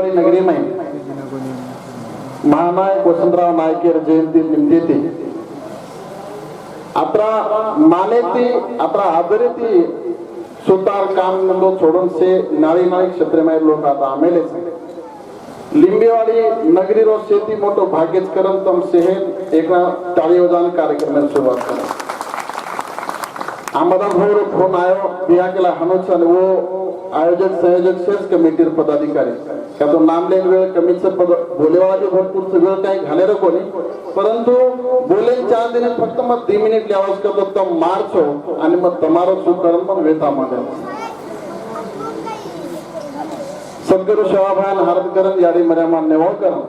गोदावरी नगरी नगरीमय महानायक वसंतराव नायकेर जयंती निमदेते आता मानेती आता आदरेती सुतार काम नंदो सोडून से नाळी नाळी क्षेत्रमय लोक आता आमेलेच लिंबेवाडी नगरी रोज शेती मोठो भाग्यच करन तम सेहेन एका टाळीवजान कार्यक्रमाची सुरुवात करा आम्हाला फोन आयो बिया केला हनुच आणि वो आयोजक संयोजक शेच कमिटीर पदाधिकारी. का तो नाम वेळ कमीच पद बोलेवाला बी भरपूर सगळं काही घालेलं कोणी. परंतु बोले चार दिन फक्त मग दी मिनिट लिहावंच करतो तो मार्च हो आणि मग तमारो सुकरण पण वेता मध्ये सद्गुरु शिवाभान हारतकरण याडी मर्यामा नेवाळकर हो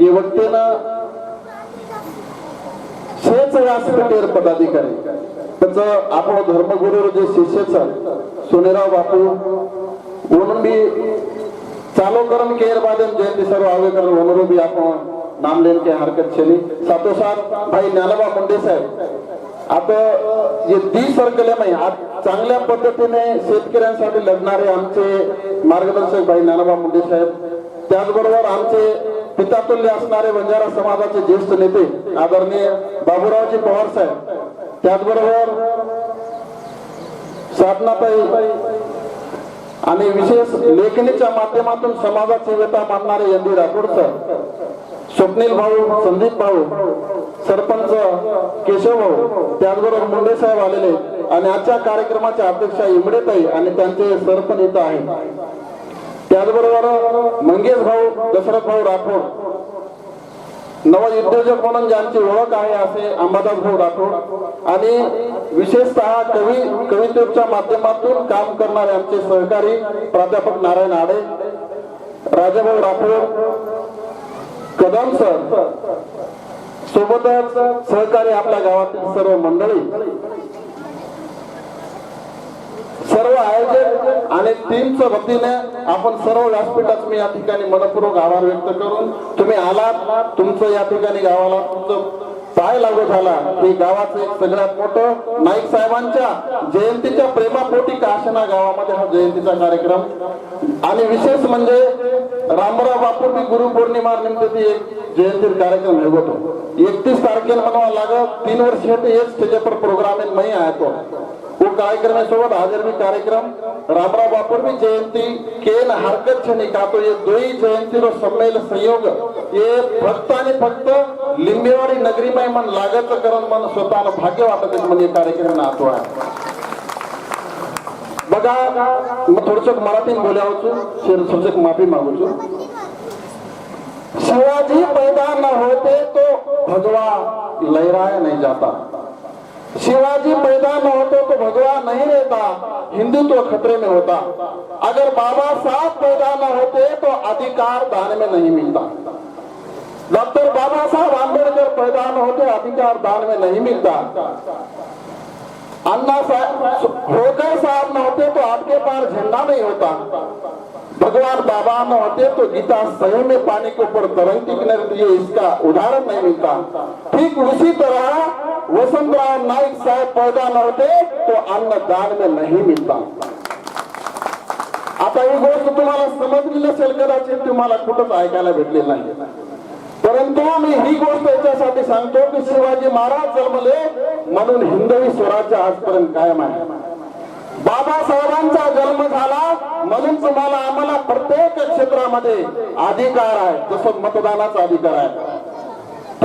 ही व्यक्तीनं शेच व्यासपीठेर पदाधिकारी. त्याचं आपण धर्मगुरू जे शिष्यच सोनेराव बापू म्हणून बी चालू करण केर बादन जयंती सर्व आवे करण आपण नाम लेन के हरकत छेली साथोसाथ भाई ज्ञानोबा मुंडे साहेब आता जे दी सर्कल आहे आज चांगल्या पद्धतीने शेतकऱ्यांसाठी लढणारे आमचे मार्गदर्शक भाई ज्ञानोबा मुंडे साहेब त्याचबरोबर आमचे पितातुल्य असणारे बंजारा समाजाचे ज्येष्ठ नेते आदरणीय बाबूरावजी पवार साहेब त्याचबरोबर साधनाताई आणि विशेष लेखणीच्या माध्यमातून समाजाची व्यथा मानणारे N D Rathod sir Swapnil भाऊ संदीप भाऊ सरपंच केशव भाऊ त्याचबरोबर मुंडे साहेब आलेले आणि आजच्या कार्यक्रमाचे अध्यक्ष इमडेताई आणि त्यांचे सरपंच इथं आहेत. त्याचबरोबर मंगेश भाऊ दशरथ भाऊ राठोड नवउद्योजक म्हणून ज्यांची ओळख आहे असे अंबादास भाऊ राठोड आणि विशेषतः कवी कवितेच्या माध्यमातून काम करणारे आमचे सहकारी प्राध्यापक नारायण आडे राजाभाऊ राठोड कदम सर सोबतच सहकारी आपल्या गावातील सर्व मंडळी सर्व आयोजक आणि टीमच्या वतीने आपण सर्व व्यासपीठात मी या ठिकाणी मनपूर्वक आभार व्यक्त करून तुम्ही आलात तुमचं या ठिकाणी गावाला तुमचं पाय लागू झाला. की गावाचं एक सगळ्यात मोठं नाईक साहेबांच्या जयंतीच्या प्रेमापोटी काशना गावामध्ये हा जयंतीचा कार्यक्रम. आणि विशेष म्हणजे रामराव बापूर गुरु पौर्णिमा निमित्त ती एक जयंती कार्यक्रम निघतो. एकतीस तारखेला म्हणावा लागत तीन वर्ष हेच स्टेजवर प्रोग्राम नाही आहे तो. वो कार्यक्रम सोबत हाजर भी कार्यक्रम. रामराव बापर भी जयंती केन हरकत छे नहीं तो ये दोई जयंती रो सम्मेल संयोग. ये फक्त आणि फक्त लिंबेवाडी नगरी में मन लागत करण मन स्वतःला भाग्य वाटत म्हणजे कार्यक्रम नातो आहे. बघा मग थोडस मराठीत बोलावं थोडस माफी मागू शिवाजी पैदा न होते तो भगवा लहराया नहीं जाता. शिवाजी पैदा न होते तो भगवा नहीं रहता हिंदुत्व खतरे में होता। अगर बाबा साहब पैदा न होते तो अधिकार दान में नहीं मिलता। डॉक्टर बाबा साहब आंबेडकर पैदा न होते, अधिकार दान में नहीं मिलता। अन्ना साहब, होकर साहब न होते तो आपके पास झंडा नहीं होता। भगवान बाबा न होते तो गीता स्वयं में पानी के ऊपर तरंगती किनारे दिए इसका उदाहरण नहीं मिलता। ठीक उसी तरह वसंतराव नाईक साहेब पैदा न होते तो अन्न दान में नहीं मिलता आता ही गोष्ट तुम्हाला समजली नसेल कदाचित तुम्हाला कुठंच ऐकायला भेटली नाही. परंतु मी ही गोष्ट याच्यासाठी सांगतो की शिवाजी महाराज जन्मले म्हणून हिंदवी स्वराज्य आजपर्यंत कायम आहे. बाबासाहेबांचा जन्म झाला म्हणून तुम्हाला आम्हाला प्रत्येक क्षेत्रामध्ये अधिकार आहे जसं मतदानाचा अधिकार आहे.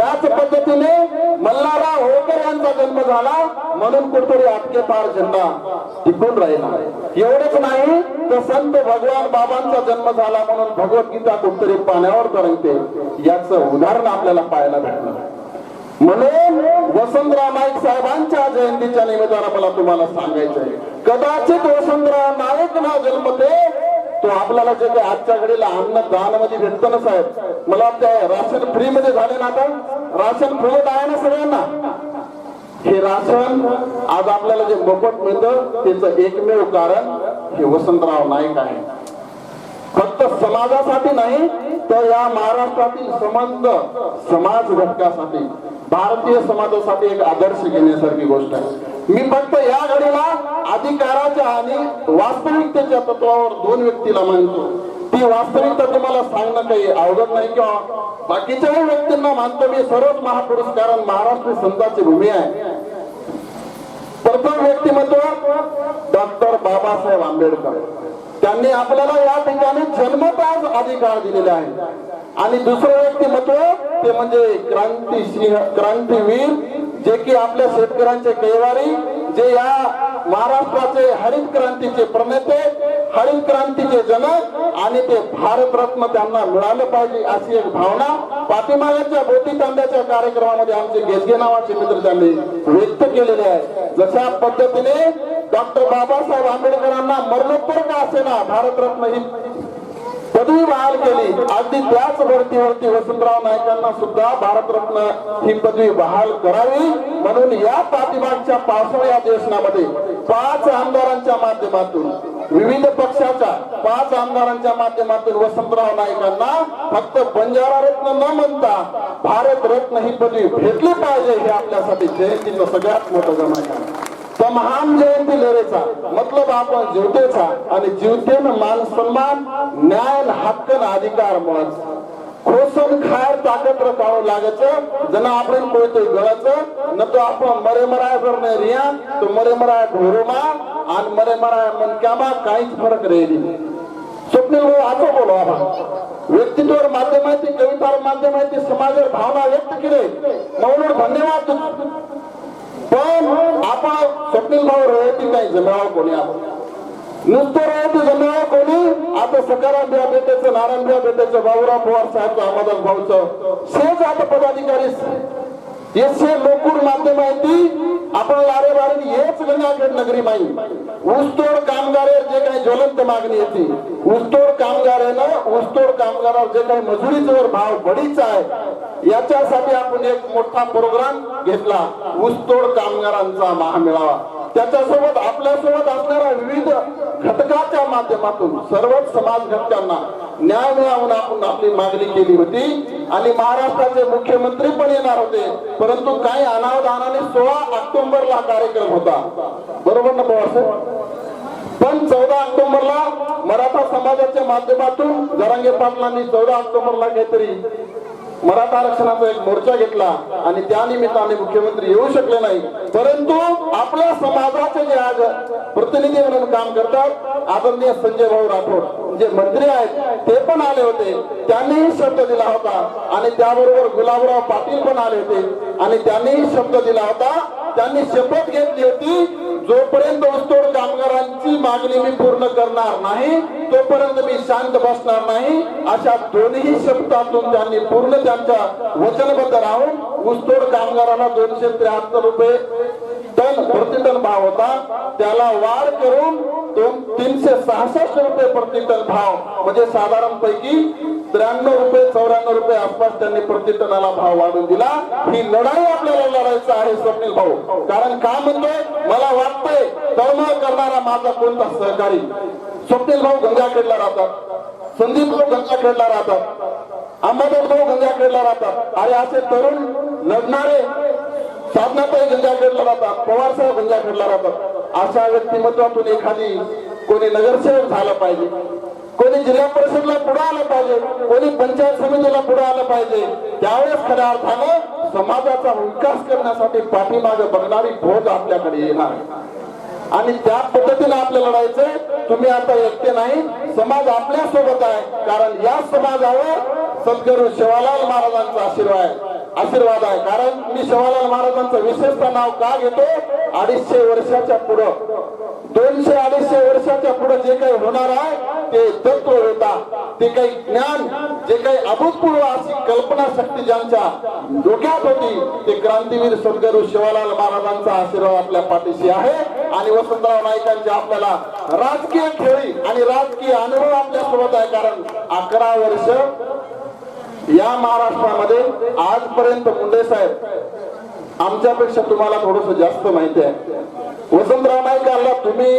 त्याच पद्धतीने मल्हारराव होळकर यांचा जन्म झाला. म्हणून कुठतरी आटके पार झेंडा टिकून राहिला. एवढंच नाही तर संत भगवान बाबांचा जन्म झाला म्हणून भगवद्गीता कुठतरी पाण्यावर तरंगते. याच उदाहरण आपल्याला पाहायला भेटलं म्हणून वसंतराव नाईक साहेबांच्या जयंतीच्या निमित्तानं मला तुम्हाला सांगायचंय कदाचित वसंतराव नाईक ना जन्मते तो आपल्याला जे काही आजच्या घडीला अन्न दानमध्ये ना साहेब मला वाटतं राशन फ्री मध्ये झाले ना आता? राशन फुकट आहे ना सगळ्यांना? हे राशन आज आपल्याला जे मोफत मिळतं त्याचं एकमेव कारण हे वसंतराव नाईक आहे. फक्त समाजासाठी नाही तर या महाराष्ट्रातील संबंध समाज घटकासाठी भारतीय समाजासाठी एक आदर्श घेण्यासारखी गोष्ट आहे. मी फक्त या घडीला अधिकाराच्या आणि वास्तविकतेच्या तत्वावर दोन व्यक्तीला मानतो. ती वास्तविकता तुम्हाला सांगणं काही अवघड नाही किंवा बाकीच्याही व्यक्तींना मानतो मी सर्वच महापुरुष कारण महाराष्ट्र संतांची भूमी आहे. प्रथम व्यक्तिमत्व डॉक्टर बाबासाहेब आंबेडकर. त्यांनी आपल्याला या ठिकाणी जन्मताच अधिकार दिलेले आहे. आणि दुसरं व्यक्तिमत्व ते म्हणजे क्रांती सिंह क्रांतीवीर जे की आपल्या शेतकऱ्यांचे कैवारी जे या महाराष्ट्राचे हरित क्रांतीचे प्रणेते हरित क्रांतीचे जनक आणि ते भारतरत्न त्यांना मिळालं पाहिजे अशी एक भावना पाठीमागाच्या बोटी तांब्याच्या कार्यक्रमामध्ये आमचे गेजगे नावाचे मित्र त्यांनी व्यक्त केलेले आहे. जशा पद्धतीने डॉक्टर बाबासाहेब आंबेडकरांना मरणोत्तर का असेना भारतरत्न ही पदवी बहाल केली अगदी त्याच भरतीवरती वसंतराव नाईकांना सुद्धा भारतरत्न ही पदवी बहाल करावी म्हणून या पाठीमागच्या पावसाळ्या अधिवेशनामध्ये पाच आमदारांच्या माध्यमातून विविध पक्षाच्या पाच आमदारांच्या माध्यमातून वसंतराव नाईकांना फक्त बंजारा रत्न न म्हणता भारत रत्न ही पदवी भेटली पाहिजे हे आपल्यासाठी जयंतीचं सगळ्यात मोठं जमायचं आहे. महान जयंती लढेचा मतलब आपण जीवतेचा आणि जीवतेन मान सन्मान न्याय हक्क अधिकार मत खोसन खायर ताकत रखावं लागायचं जण आपण कोणते गळाचं न तो आपण मरे मराय नाही रिया तो मरे मराय ढोरोमा आणि मरे मराय मनक्यामा काहीच फरक रेली स्वप्नील भाऊ असं बोलो आपण. व्यक्तित्वावर माध्यम आहे ती कवितावर माध्यम आहे ती समाजावर भावना व्यक्त केले. म्हणून धन्यवाद. पण आपण स्वप्नील भाऊ रयती काही जमाव कोणी आहोत? नुसतं रयती जमाव कोणी? आता सकाराम बिया बेटेचं नारायण बिया बेटेचं बाबुराव पवार साहेबचं अहमदास भाऊचं. सेज आता पदाधिकारी येसे लोकूर माध्यम आहे ती. आपण लारे बारे हेच गंगाखेड नगरी माई ऊसतोड कामगारे जे काही ज्वलंत मागणी येते ऊसतोड कामगारांना ऊसतोड कामगारावर जे काही मजुरीचा भाव बडीचा आहे याच्यासाठी आपण एक मोठा प्रोग्राम घेतला ऊसतोड कामगारांचा महामेळावा. त्याच्यासोबत आपल्यासोबत असणाऱ्या विविध घटकाच्या माध्यमातून सर्वच समाज घटकांना न्याय मिळावून आपण आपली मागणी केली होती. आणि महाराष्ट्राचे मुख्यमंत्री पण येणार होते. परंतु काही अनावधानाने सोळा ऑक्टोबरला कार्यक्रम होता. बरोबर ना पवार साहेब? पण चौदा ऑक्टोबरला मराठा समाजाच्या माध्यमातून जरांगे पाटलांनी चौदा ऑक्टोबरला काहीतरी मराठा आरक्षणाचा एक मोर्चा घेतला आणि त्या निमित्ताने मुख्यमंत्री येऊ शकले नाही. परंतु आपल्या समाजाचे जे आज प्रतिनिधी म्हणून काम करतात आदरणीय संजय भाऊ राठोड जे मंत्री आहेत ते पण आले होते. त्यांनीही शब्द दिला होता आणि त्याबरोबर गुलाबराव पाटील पण आले होते. आणि त्यांनीही शब्द दिला होता. त्यांनी शपथ घेतली होती. जोपर्यंत ऊसतोड कामगारांची मागणी मी पूर्ण करणार नाही तोपर्यंत मी शांत बसणार नाही. अशा दोन्ही शब्दातून त्यांनी पूर्ण त्यांच्या वचनबद्ध राहून ऊसतोड कामगारांना दोनशे त्र्याहत्तर रुपये टन प्रतिटन भाव होता. त्याला वाढ करून दोन तीनशे सहासष्ट रुपये प्रतिटन भाव. म्हणजे साधारण पैकी त्र्याण्णव रुपये चौऱ्याण्णव रुपये आसपास त्यांनी प्रतिटनाला भाव वाढून दिला. ही लढाई आपल्याला लढायचं आहे स्वप्नील भाऊ. कारण का म्हणतोय? मला वाटतंय तळमळ करणारा माझा कोणता सहकारी? स्वप्नील भाऊ गंगाखेडला राहतात. संदीप भाऊ गंगाखेडला राहतात. अंबादास भाऊ गंगाखेडला राहतात. अरे असे तरुण लढणारे साधनाताई गंगाखेडला राहतात. पवार साहेब गंगाखेडला राहतात. अशा व्यक्तिमत्वातून एखादी कोणी नगरसेवक झाला पाहिजे. कोणी जिल्हा परिषदला पुढे आलं पाहिजे कोणी पंचायत समितीला पुढे आलं पाहिजे त्यावेळेस खऱ्या अर्थानं समाजाचा विकास करण्यासाठी पाठीमागे बघणारी भोज आपल्याकडे येणार. आणि त्या पद्धतीने आपल्याला लढायचंय तुम्ही आता एकटे नाही समाज आपल्यासोबत आहे. कारण या समाजावर सद्गुरू शिवालाल महाराजांचा आशीर्वाद आशीर्वाद आहे. कारण मी शिवालाल महाराजांचं विशेषतः नाव का घेतो? अडीचशे वर्षाच्या पुढं. दोनशे अडीचशे वर्षाच्या पुढे जे काही होणार आहे ते तत्व होता. ते काही ज्ञान जे काही अभूतपूर्व अशी कल्पना शक्ती ज्यांच्या डोक्यात होती ते क्रांतीवीर सद्गुरू शिवालाल महाराजांचा आशीर्वाद आपल्या पाठीशी आहे. आणि वसंतराव नाईकांचे आपल्याला राजकीय खेळी आणि राजकीय अनुभव आपल्यासोबत आहे. कारण अकरा वर्ष या महाराष्ट्रामध्ये आजपर्यंत मुंडे साहेब आमच्यापेक्षा तुम्हाला थोडस जास्त माहिती आहे. वसंतराव नाईकांना तुम्ही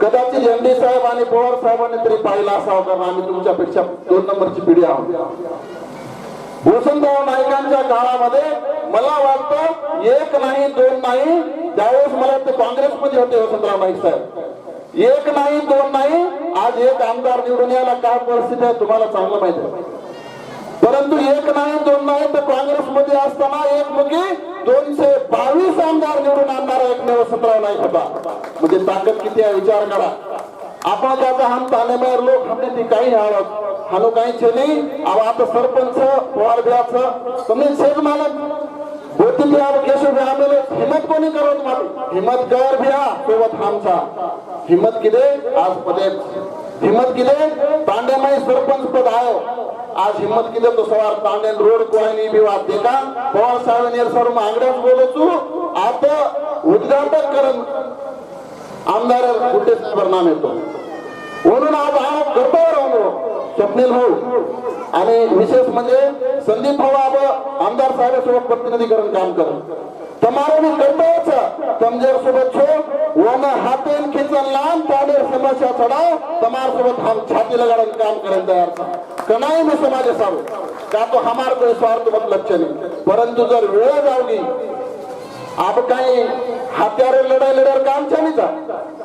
कदाचित एमडी साहेब आणि पवार साहेबांनी तरी पाहिला असावं कारण आम्ही तुमच्यापेक्षा दोन नंबरची पिढी आहोत. वसंतराव नाईकांच्या काळामध्ये मला वाटतं एक नाही दोन नाही त्यावेळेस मला ते काँग्रेसमध्ये होते वसंतराव नाईक साहेब. एक नाही दोन नाही आज एक आमदार निवडून यायला काय परिस्थिती आहे तुम्हाला चांगलं माहिती आहे. परंतु एक नाही दोन नाही तर काँग्रेसमध्ये असताना एक मुखी दोनशे बावीस आमदार निवडून आणणारा एकमेव सतराव नाही होता म्हणजे ताकद किती आहे विचार करा. आपण त्याचा हम ताने लोक हमने ती काही आवत हलो काही छे नहीं अब आता सरपंच पवार ब्याच तुम्ही शेत मालक. होती भी आप केशव भी आम्ही हिम्मत कोणी करत मारू हिम्मत कर भ्या सोबत आमचा. हिम्मत किदे आज पदे हिम्मत किले तांडेमाई सरपंच पद आयो आज हिम्मत किले तो सवार तांडेन रोड कोई नहीं भी वाद देखा पवार साहेब ने सर मांगड्याच बोलो तू आता उद्घाटन करन आमदार कुठे परिणाम येतो? म्हणून आज हा कर्तव्य राहतो स्वप्नील भाऊ. आणि विशेष म्हणजे संदीप भाऊ अब आमदार साहेबांसोबत प्रतिनिधीकरण काम कर તમારાનું કર્તવ્ય છે સમજર સોબત છો ઓમાં હાથેન ખેંચન લામ તાડે સમસ્યા ચડાવ તમાર સોબત હમ છાતી લગાડન કામ કરન તૈયાર છે કનાઈ મે સમાજે સારો કા તો હમાર કોઈ સ્વાર્થ મતલબ છે નહીં પરંતુ જર વેળ આવગી આપ કાઈ હત્યારે લડાઈ લડાર કામ છે નહીં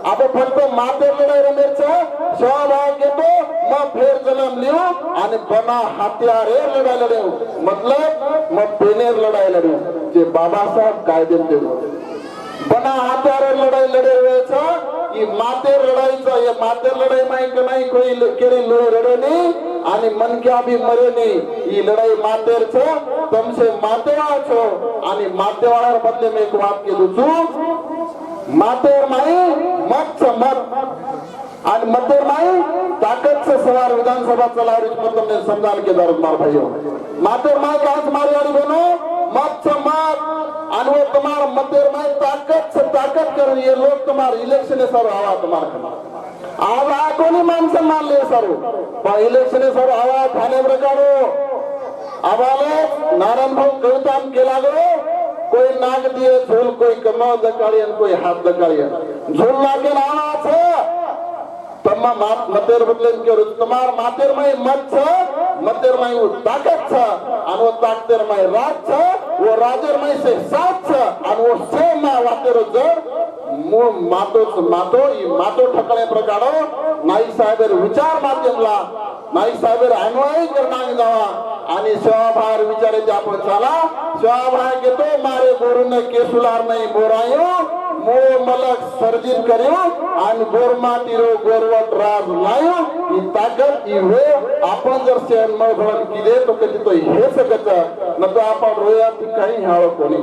आपण फक्त माते रमेरचा सहभाग घेतो मग फेर जन्म लिहू आणि बना हात्यारे लढायला देऊ. मतलब मग पेनेर लढायला देऊ. जे बाबासाहेब कायदे देऊ. बना हात्यारे लढाई लढे वेळचा ही माते लढाईचा हे माते लढाई माही का नाही कोई केली लढे नाही आणि मनक्या बी मरे ही लढाई मातेरच तमसे मातेवाळाचो आणि मातेवाळ्यावर बदले मी एक वाक्य दुचू मातेर माई मत मत आणि मतेर माई ताकत सवार विधानसभा चला रही मत समझान के दर्द मार भाई हो. मातेर माई काच मारी आड़ी बनो? मत मत आणि वो तुम्हार मतेर माई ताकद से ताकत कर ये लोग तुम्हार इलेक्शन सर हवा तुम्हारे आज आ कोणी माणसं मानले सर? पण इलेक्शन सर हवा ठाणे प्रकारो आवाले नारायण भाऊ कविताम केला गो. कोई नाग दिए झूल कोई कमाओ दकालियन कोई हाथ दकालियन झूल लागे ना आते तम्मा मात मतेर बदले के और तुम्हार मातेर माय मत छ मतेर माई वो ताकत छ अनु ताकतेर माई राज छ वो राजेर माई से साथ छ अनु से मा वातेर जर। मु मातो मातो ये मातो ठकले प्रकारो। नाई साहेबेर विचार माध्यम ला नाई साहेबेर अनुयायी करना ही दावा अनि स्वाभार विचारे जापन चाला। चावडा के तो मारे बोरून केसुलार नाही बोरायो मो मलक सर्जित करू आणि गोरमाटी रो गोरवट राज लायो ही ताकद ही वे आपण जर सेन मग भवन किदे तो कधी तो हे सकत न तो आपण रोया ती काही कोनी कोणी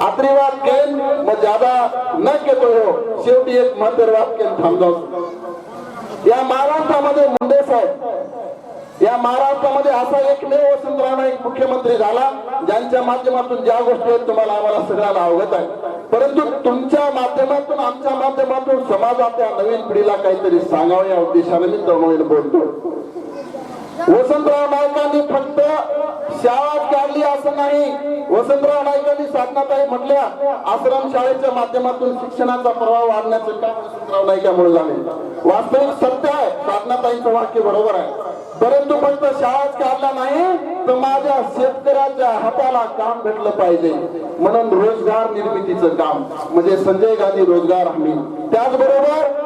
आत्रीवाद केन म ज्यादा न केतो हो शेवटी एक मंदिरवाद केन थांबजाव या महाराष्ट्रामध्ये मुंडे साहेब या महाराष्ट्रामध्ये असा एकमेव वसंतराव नाईक मुख्यमंत्री झाला ज्यांच्या माध्यमातून ज्या गोष्टी आहेत तुम्हाला आम्हाला सगळ्यांना अवगत आहे. परंतु तुमच्या माध्यमातून आमच्या माध्यमातून समाजाच्या नवीन पिढीला काहीतरी सांगावं या उद्देशाने मी तरुण बोलतो. वसंतराव नाईकांनी फक्त शाळा काढली असं नाही. वसंतराव नाईकांनी साधनाताई म्हटल्या आश्रम शाळेच्या माध्यमातून शिक्षणाचा प्रभाव वाढण्याचे काम वसंतराव नाईकामुळे झाले. वास्तविक सत्य आहे. साधनाताईंचं वाक्य बरोबर आहे. परंतु फक्त शाळाच काढला नाही तर माझ्या शेतकऱ्याच्या हाताला काम भेटलं पाहिजे. म्हणून रोजगार निर्मितीचं काम म्हणजे संजय गांधी रोजगार हमी. त्याचबरोबर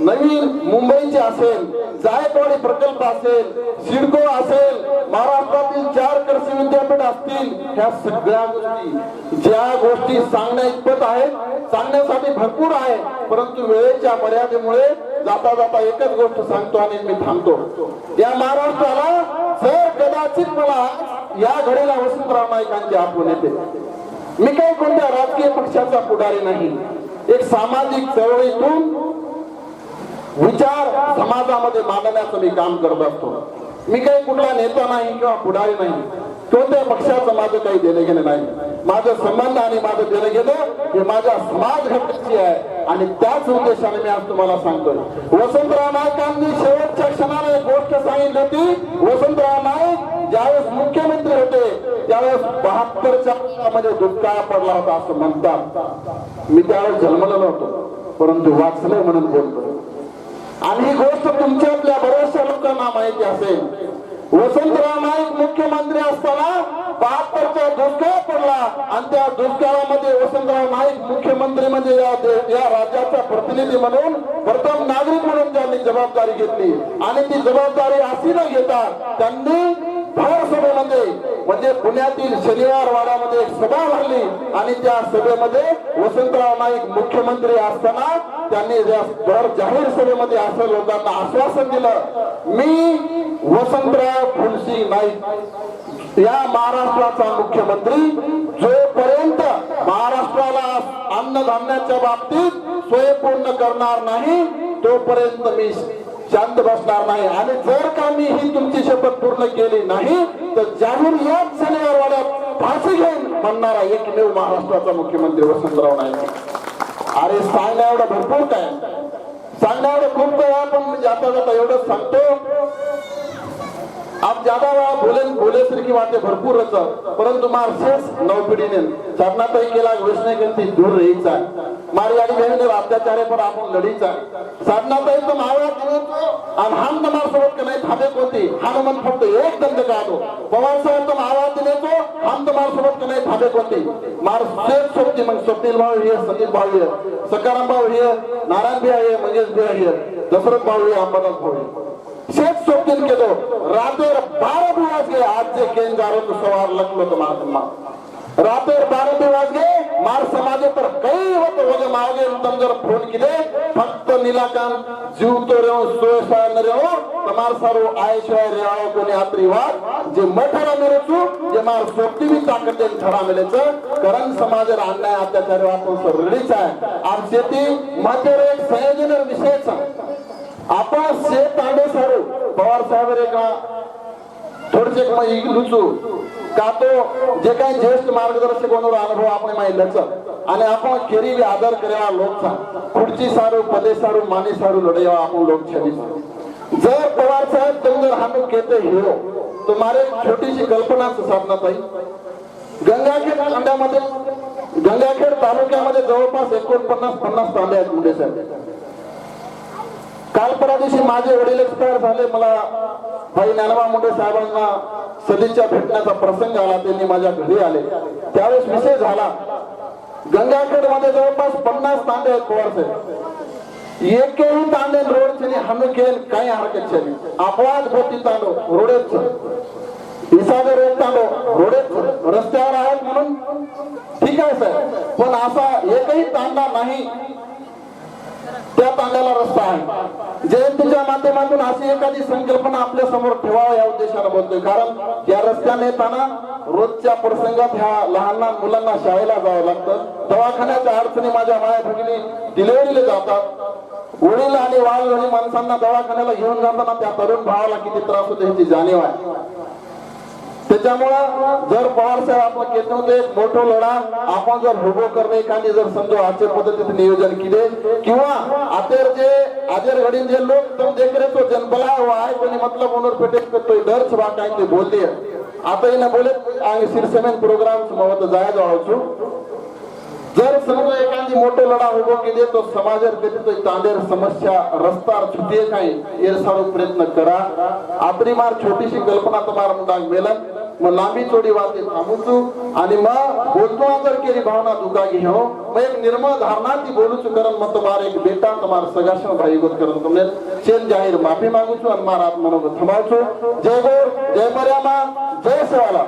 नवीन मुंबईचे असेल जायकवाडी प्रकल्प असेल सिडको असेल महाराष्ट्रातील चार कृषी विद्यापीठ असतील ह्या सगळ्या गोष्टी ज्या गोष्टी सांगण्या इतपत आहेत सांगण्यासाठी भरपूर आहे परंतु वेळेच्या मर्यादेमुळे जाता जाता एकच गोष्ट सांगतो आणि मी थांबतो. या महाराष्ट्राला जर कदाचित मला या घडीला वसंतराव नाईकांची आठवण येते. मी काही कोणत्या राजकीय पक्षाचा पुढारी नाही. एक सामाजिक चळवळीतून विचार समाजामध्ये मांडण्याचं मी काम करत असतो. मी काही कुठला नेता नाही किंवा पुढारी नाही. कोणत्या पक्षाचं माझं काही देणं घेणं नाही. माझं संबंध आणि माझं देणं घेणं हे माझ्या समाज घटकाची आहे. आणि त्याच उद्देशाने मी आज तुम्हाला सांगतो वसंतराव नाईकांनी शेवटच्या क्षणाला एक गोष्ट सांगितली होती. वसंतराव नाईक ज्यावेळेस मुख्यमंत्री होते त्यावेळेस बहात्तरच्या मध्ये दुष्काळ पडला होता असं म्हणतात. मी त्यावेळेस जन्मलो नव्हतो परंतु वाचलंय म्हणून बोलतो आणि ही गोष्ट तुमच्यातल्या बऱ्याचशा लोकांना माहिती असेल. वसंतराव नाईक मुख्यमंत्री असताना बहात्तरचा दुष्काळ पडला आणि त्या दुष्काळामध्ये वसंतराव नाईक मुख्यमंत्री म्हणजे या या राज्याचा प्रतिनिधी म्हणून प्रथम नागरिक म्हणून त्यांनी जबाबदारी घेतली. आणि ती जबाबदारी अशी न घेता त्यांनी भर सभेमध्ये म्हणजे पुण्यातील शनिवार वाड्यामध्ये एक सभा भरली आणि त्या सभेमध्ये वसंतराव नाईक मुख्यमंत्री असताना त्यांनी त्या भर जाहीर सभेमध्ये असं लोकांना आश्वासन दिलं मी वसंतराव फुलसिंग नाईक या महाराष्ट्राचा मुख्यमंत्री जोपर्यंत महाराष्ट्राला अन्नधान्याच्या बाबतीत स्वयंपूर्ण करणार नाही तोपर्यंत मी शांत बसणार नाही. आणि जर का मी ही तुमची शपथ पूर्ण केली नाही तर जाहीर याच शनिवार वाड्यात फाशी घेईन म्हणणारा एकमेव महाराष्ट्राचा मुख्यमंत्री वसंतराव नाईक. अरे सांगण्या एवढं भरपूर काय? सांगण्या एवढं खूप काय आपण म्हणजे जाता जाता एवढंच सांगतो. आप ज्यादा वेळा बोले बोले की वाटते भरपूर रहता परंतु मार नवपिढीने. नव पिढी ने साधना केला वैष्णव गंती दूर रहीचा मारी गाडी बहिणी अत्याचारे पर आपण लढीचा साधना तो मावळा आणि हम तुम्हाला सोबत का नाही थांबे कोणती? हनुमान फक्त एक दंड काढतो पवार साहेब तो मावळा दिले तो हम तुम्हाला सोबत का नाही थांबे कोणती? मार सोबती मग स्वप्नील भाऊ हे संदीप भाऊ हे सकाराम भाऊ हे नारायण भी आहे मंगेश भी आहे दशरथ भाऊ हे अंबादास भाऊ हे. शेत सोबतीन केलो रातेर बारा दिवस गे आज जे केन जारो तो सवार लगलो तो महात्मा. रातेर बारा दिवस गे मार समाजे तर काही होत वगे मागे तुम जर फोन केले फक्त निलाकांत जीव तो रेव सोय सोय न रेव तमार सारो आय शिवाय रेवाव कोणी आत्री वाद. जे मठारा मेरेचू जे मार सोपती भी ताकद देन ठरा मेलेच करण समाज अन्याय अत्याचार वापरून सरळीच आहे. आज शेती मातेर एक संयोजन विषयचा आपण से तांडे सारू. पवार साहेब रे का? थोडसे मग म्हणजे का तो जे काही ज्येष्ठ मार्गदर्शक होणार अनुभव आपण माहिती आणि आपण केरी बी आदर करेवा लोकचा खुर्ची सारू पदे सारू माने सारू लढेवा आपण लोक छडी जर पवार साहेब तुम जर हम कहते हिरो तुम्हारे एक छोटीशी कल्पनाच साधना पाहिजे गंगाखेड तांड्यामध्ये गंगाखेड तालुक्यामध्ये जवळपास एकोणपन्नास पन्नास तांडे आहेत मुंडे साहेब. काल परा दिवशी माझे वडील एक्सपायर झाले. मला भाई ज्ञानबा मुंडे साहेबांना सदिच्छा भेटण्याचा प्रसंग आला. त्यांनी माझ्या घरी आले. त्यावेळेस विषय झाला. गंगाखेडमध्ये जवळपास पन्नास तांडे आहेत पवार साहेब एकही तांडे रोड त्यांनी हमी खेळ काही हरकत छे अपवाद होती तांडो रोडेच इसागर एक तांडो रोडेच रस्त्यावर आहेत म्हणून. ठीक आहे साहेब. पण असा एकही तांडा नाही. त्या तांड्याला रस्ता आहे. जयंतीच्या माध्यमातून अशी एखादी संकल्पना आपल्यासमोर ठेवावं या उद्देशाने बोलतोय. कारण या रस्त्याने येताना रोजच्या प्रसंगात ह्या लहान लहान मुलांना शाळेला जावं लागतं. दवाखान्याच्या अडचणी माझ्या माया भगिनी डिलिव्हरीला जातात. वडील आणि वाळवणी माणसांना दवाखान्याला घेऊन जाताना त्या तरुण भावाला किती त्रास होतो ह्याची जाणीव आहे. त्याच्यामुळं जर पवार साहेब आपण केतनमध्ये एक मोठं लढा आपण जर उभो करणे एखादी जर समजा आजच्या पद्धतीने नियोजन केले किंवा आतेर जे आजेर घडीन जे लोक तुम देख रहे तो जनबला हुआ हो है कोणी मतलब उनर पेटे तो डर छबा काय ते बोलते आता इने बोले आणि सिरसेमेन प्रोग्राम समवत जायज वाळू जर समजा एखादी मोठो लढा उभो केले तो समाजात कधी तांदेर समस्या रस्ता छुटिये काही एर सारो प्रयत्न करा. आपली मार छोटीशी कल्पना तुम्हाला मुंडाक मेलन मग लांबी चोडी वाटे थांबूचू आणि मग बोलतो जर केली भावना दुका घेऊ हो. मग एक निर्मळ धारणा ती बोलूचू कारण. मग तुम्हाला एक बेटा तुम्हाला सगाशन भाई गोत करून तुमने चेन जाहीर माफी मागूचू आणि मार आत्मनोगत थमावचू जय गोर जय मर्यामा जय सेवाला